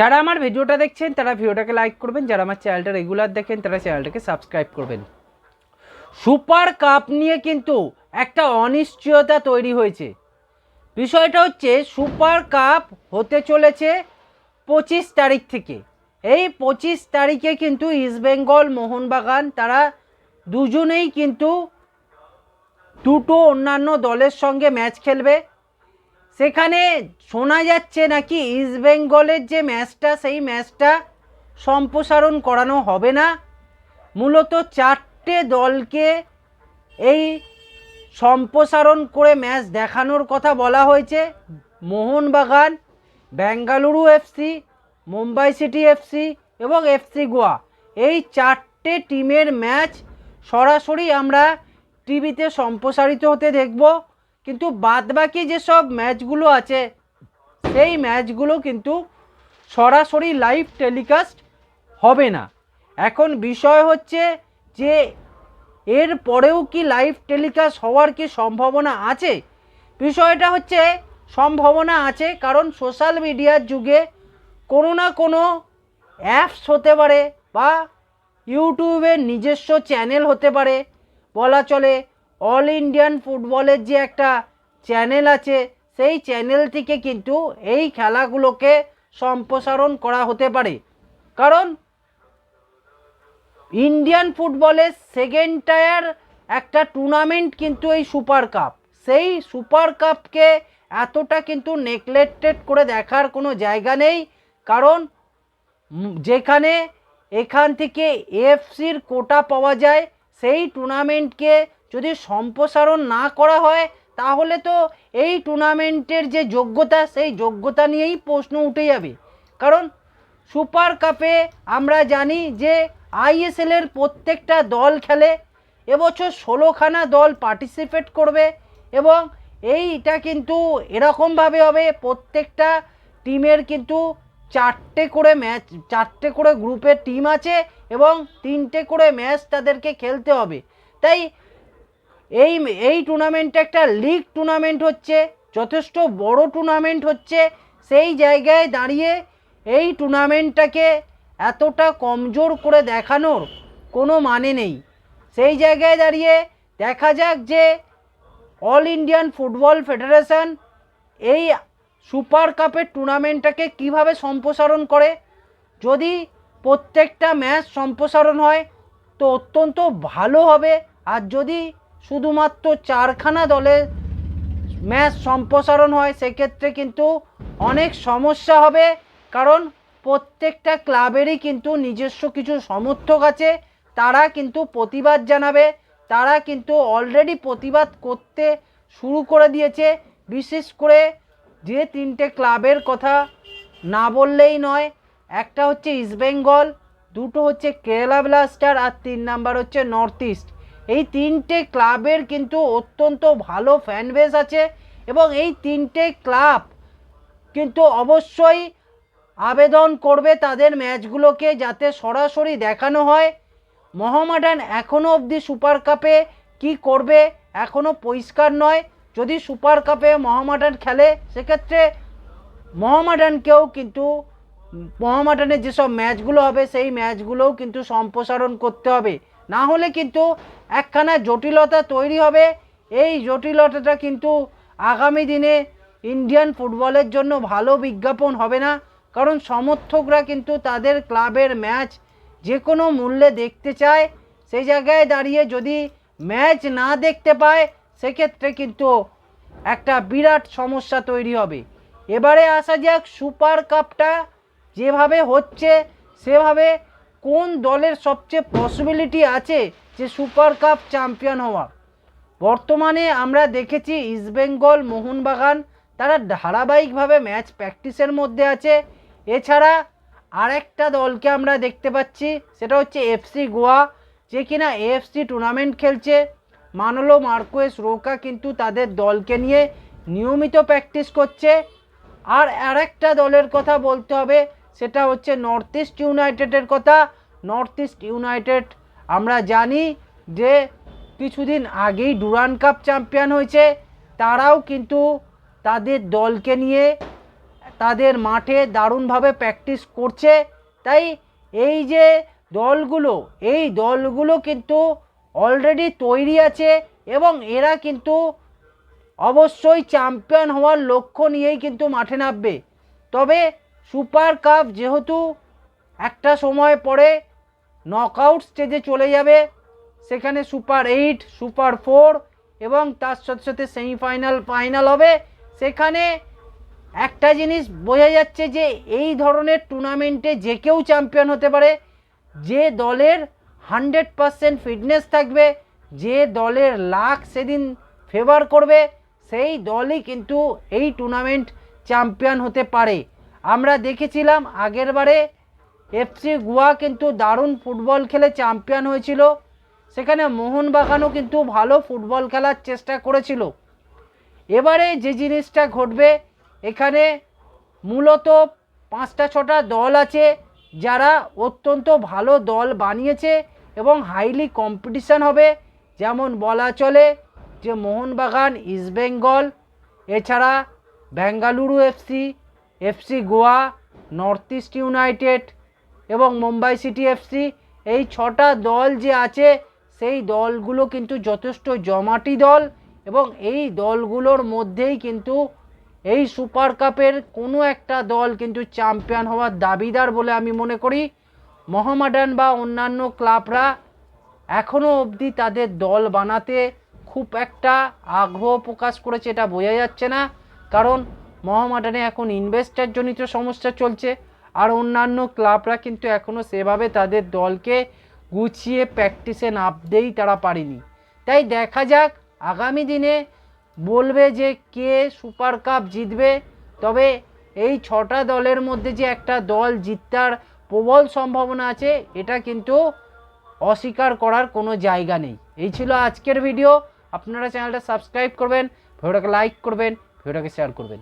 যারা আমার ভিডিওটা দেখছেন, তারা ভিডিওটাকে লাইক করবেন। যারা আমার চ্যানেলটা রেগুলার দেখেন, তারা চ্যানেলটাকে সাবস্ক্রাইব করবেন। সুপার কাপ নিয়ে কিন্তু একটা অনিশ্চয়তা তৈরি হয়েছে। বিষয়টা হচ্ছে সুপার কাপ হতে চলেছে পঁচিশ তারিখ থেকে। এই পঁচিশ তারিখে কিন্তু ইস্টবেঙ্গল মোহনবাগান, তারা দুজনেই কিন্তু দুটো অন্যান্য দলের সঙ্গে ম্যাচ খেলবে। সেখানে শোনা যাচ্ছে নাকি ইস্টবেঙ্গলের যে ম্যাচটা, সেই ম্যাচটা সম্প্রসারণ করানো হবে না। মূলত চারটে দলকে এই সম্প্রসারণ করে ম্যাচ দেখানোর কথা বলা হয়েছে। Mohun Bagan, Bengaluru FC Mumbai city FC এবং এফসি গোয়া। এই চারটে টিমের ম্যাচ সরাসরি আমরা টিভিতে সম্প্রসারিত হতে দেখব। কিন্তু বাদবাকি যেসব ম্যাচগুলো আছে, সেই ম্যাচগুলো কিন্তু সরাসরি লাইভ টেলিকাস্ট হবে না। এখন বিষয় হচ্ছে যে, এর পরেও কি লাইভ টেলিকাস্ট হওয়ার কি সম্ভাবনা আছে? বিষয়টা হচ্ছে সম্ভাবনা আছে কারণ সোশ্যাল মিডিয়ার যুগে কোনো না কোনো অ্যাপস হতে পারে বা ইউটিউবের নিজস্ব চ্যানেল হতে পারে। বলা চলে অল ইন্ডিয়ান ফুটবলের যে একটা চ্যানেল আছে, সেই চ্যানেল থেকে কিন্তু এই খেলাগুলোকে সম্প্রসারণ করা হতে পারে। কারণ ইন্ডিয়ান ফুটবলের সেকেন্ড টায়ার একটা টুর্নামেন্ট কিন্তু এই সুপার কাপ সেই সুপার কাপকে এতটা কিন্তু নেগলেক্টেড করে দেখার কোনো জায়গা নেই। কারণ যেখানে এখান থেকে এফসির কোটা পাওয়া যায়, সেই টুর্নামেন্টকে যদি সম্প্রসারণ না করা হয়, তাহলে তো এই টুর্নামেন্টের যে যোগ্যতা, সেই যোগ্যতা নিয়েই প্রশ্ন উঠে যাবে। কারণ সুপার কাপে আমরা জানি যে আইএসএলের প্রত্যেকটা দল খেলে, এবছর ষোলোখানা দল পার্টিসিপেট করবে এবং এইটা কিন্তু এরকমভাবে হবে, প্রত্যেকটা টিমের কিন্তু চারটে করে ম্যাচ, চারটে করে গ্রুপের টিম আছে এবং তিনটে করে ম্যাচ তাদেরকে খেলতে হবে। তাই এই এই টুর্নামেন্টটা একটা লিগ টুর্নামেন্ট হচ্ছে, যথেষ্ট বড় টুর্নামেন্ট হচ্ছে, সেই জায়গায় দাঁড়িয়ে এই টুর্নামেন্টটাকে এতটা কমজোর করে দেখানোর কোনো মানে নেই। সেই জায়গায় দাঁড়িয়ে দেখা যাক যে অল ইন্ডিয়ান ফুটবল ফেডারেশন এই সুপার কাপের টুর্নামেন্টটাকে কীভাবে সম্প্রসারণ করে। যদি প্রত্যেকটা ম্যাচ সম্প্রসারণ হয়, তো অত্যন্ত ভালো হবে। আর যদি শুধুমাত্র চারখানা দলে ম্যাচ সম্প্রসারণ হয়, সেক্ষেত্রে কিন্তু অনেক সমস্যা হবে। কারণ প্রত্যেকটা ক্লাবেরই কিন্তু নিজস্ব কিছু সমর্থক আছে, তারা কিন্তু প্রতিবাদ জানাবে, তারা কিন্তু অলরেডি প্রতিবাদ করতে শুরু করে দিয়েছে। বিশেষ করে যে তিনটে ক্লাবের কথা না বললেই নয়, একটা হচ্ছে ইস্টবেঙ্গল দুটো হচ্ছে কেরালা ব্লাস্টার, আর তিন নাম্বার হচ্ছে নর্থ ইস্ট। এই তিনটে ক্লাবের কিন্তু অত্যন্ত ভালো ফ্যান বেস আছে এবং এই তিনটে ক্লাব কিন্তু অবশ্যই আবেদন করবে তাদের ম্যাচগুলোকে যাতে সরাসরি দেখানো হয়। মোহামেডান এখনও অবধি সুপার কাপে কি করবে এখনও পরিষ্কার নয়। যদি সুপার কাপে মোহামেডান খেলে, সেক্ষেত্রে মোহামেডানকেও কিন্তু মোহামেডানের যেসব ম্যাচগুলো হবে, সেই ম্যাচগুলোও কিন্তু সম্প্রসারণ করতে হবে। না হলে কিন্তু একখানা জটিলতা তৈরি হবে। এই জটিলতাটা কিন্তু আগামী দিনে ইন্ডিয়ান ফুটবলের জন্য ভালো বিজ্ঞাপন হবে না। কারণ সমর্থকরা কিন্তু তাদের ক্লাবের ম্যাচ যে কোনো মূল্যে দেখতে চায়। সেই জায়গায় দাঁড়িয়ে যদি ম্যাচ না দেখতে পায়, সেক্ষেত্রে কিন্তু একটা বিরাট সমস্যা তৈরি হবে। এবারে আসা যাক সুপার কাপটা যেভাবে হচ্ছে, সেভাবে কোন দলের সবচেয়ে পসিবিলিটি আছে যে সুপার কাপ চ্যাম্পিয়ন হওয়া? বর্তমানে আমরা দেখেছি ইস্টবেঙ্গল মোহনবাগান তারা ধারাবাহিকভাবে ম্যাচ প্র্যাকটিসের মধ্যে আছে। এছাড়া আরেকটা দলকে আমরা দেখতে পাচ্ছি, সেটা হচ্ছে এফসি গোয়া যে কিনা এএফসি টুর্নামেন্ট খেলছে। মানলো মার্কোয়েস রোকা কিন্তু তাদের দলকে নিয়ে নিয়মিত প্র্যাকটিস করছে। আর আরেকটা দলের কথা বলতে হবে সেটা হচ্ছে নর্থ ইস্ট ইউনাইটেডের কথা। নর্থ ইস্ট ইউনাইটেড আমরা জানি যে কিছুদিন আগেই ডুরান কাপ চ্যাম্পিয়ন হয়েছে। তারাও কিন্তু তাদের দলকে নিয়ে তাদের মাঠে দারুণভাবে প্র্যাকটিস করছে। তাই এই যে দলগুলো, এই দলগুলো কিন্তু অলরেডি তৈরি আছে এবং এরা কিন্তু অবশ্যই চ্যাম্পিয়ন হওয়ার লক্ষ্য নিয়েই কিন্তু মাঠে নামবে। তবে সুপার কাপ যেহেতু একটা সময় পরে নকআউট স্টেজে চলে যাবে, সেখানে সুপার এইট, সুপার ফোর এবং তার সাথে সাথে সেমিফাইনাল, ফাইনাল হবে। সেখানে একটা জিনিস বোঝা যাচ্ছে যে এই ধরনের টুর্নামেন্টে যে কেউ চ্যাম্পিয়ন হতে পারে, যে দলের হান্ড্রেড পারসেন্ট ফিটনেস থাকবে, যে দলের লাখ সেদিন ফেভার করবে, সেই দলই কিন্তু এই টুর্নামেন্ট চ্যাম্পিয়ন হতে পারে। আমরা দেখেছিলাম আগেরবারে এফসি গোয়া কিন্তু দারুণ ফুটবল খেলে চ্যাম্পিয়ন হয়েছিল। সেখানে মোহনবাগানও কিন্তু ভালো ফুটবল খেলার চেষ্টা করেছিল। এবারে যে জিনিসটা ঘটবে, এখানে মূলত পাঁচটা ছটা দল আছে যারা অত্যন্ত ভালো দল বানিয়েছে এবং হাইলি কম্পিটিশান হবে। যেমন বলা চলে যে মোহনবাগান ইস্টবেঙ্গল এছাড়া Bengaluru FC FC Goa north east united এবং মুম্বাই সিটি এফসি এই ছটা দল যে আছে, সেই দলগুলো কিন্তু যথেষ্ট জমাটি দল এবং এই দলগুলোর মধ্যেই কিন্তু এই সুপার কাপের কোনো একটা দল কিন্তু চ্যাম্পিয়ন হওয়ার দাবিদার বলে আমি মনে করি। মোহামেডান বা অন্যান্য ক্লাবরা এখনও অবধি তাদের দল বানাতে খুব একটা আগ্রহ প্রকাশ করেছে এটা বোঝা যাচ্ছে না। কারণ মোহামেডানে এখন ইনভেস্টার জনিত সমস্যা চলছে আর অন্যান্য ক্লাবরা কিন্তু এখনও সেভাবে তাদের দলকে গুছিয়ে প্র্যাকটিসে নামতেই তারা পারেনি। তাই দেখা যাক, আগামী দিনে বলবে যে কে সুপার কাপ জিতবে, তবে এই ছটা দলের মধ্যে যে একটা দল জিতার প্রবল সম্ভাবনা আছে, এটা কিন্তু অস্বীকার করার কোনো জায়গা নেই। এই ছিল আজকের ভিডিও। আপনারা চ্যানেলটা সাবস্ক্রাইব করবেন, ভিডিওটাকে লাইক করবেন, ভিডিওটাকে শেয়ার করবেন।